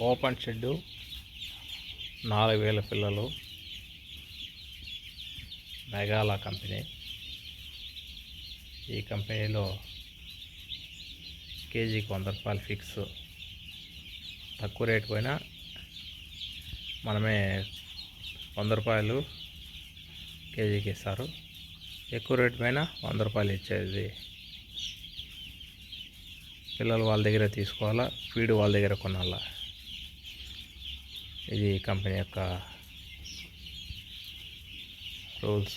Open shed నాలుగు వేల పిల్లలు మెగాలా కంపెనీ. ఈ కంపెనీలో కేజీకి వంద రూపాయలు ఫిక్స్. తక్కువ రేటు పోయినా మనమే వంద రూపాయలు కేజీకి ఇస్తారు. ఎక్కువ రేటు పైన వంద రూపాయలు ఇచ్చేది. పిల్లలు వాళ్ళ దగ్గర తీసుకోవాలా? ఫీడ్ వాళ్ళ దగ్గర కొనాలా? ఇది కంపెనీ యొక్క రూల్స్.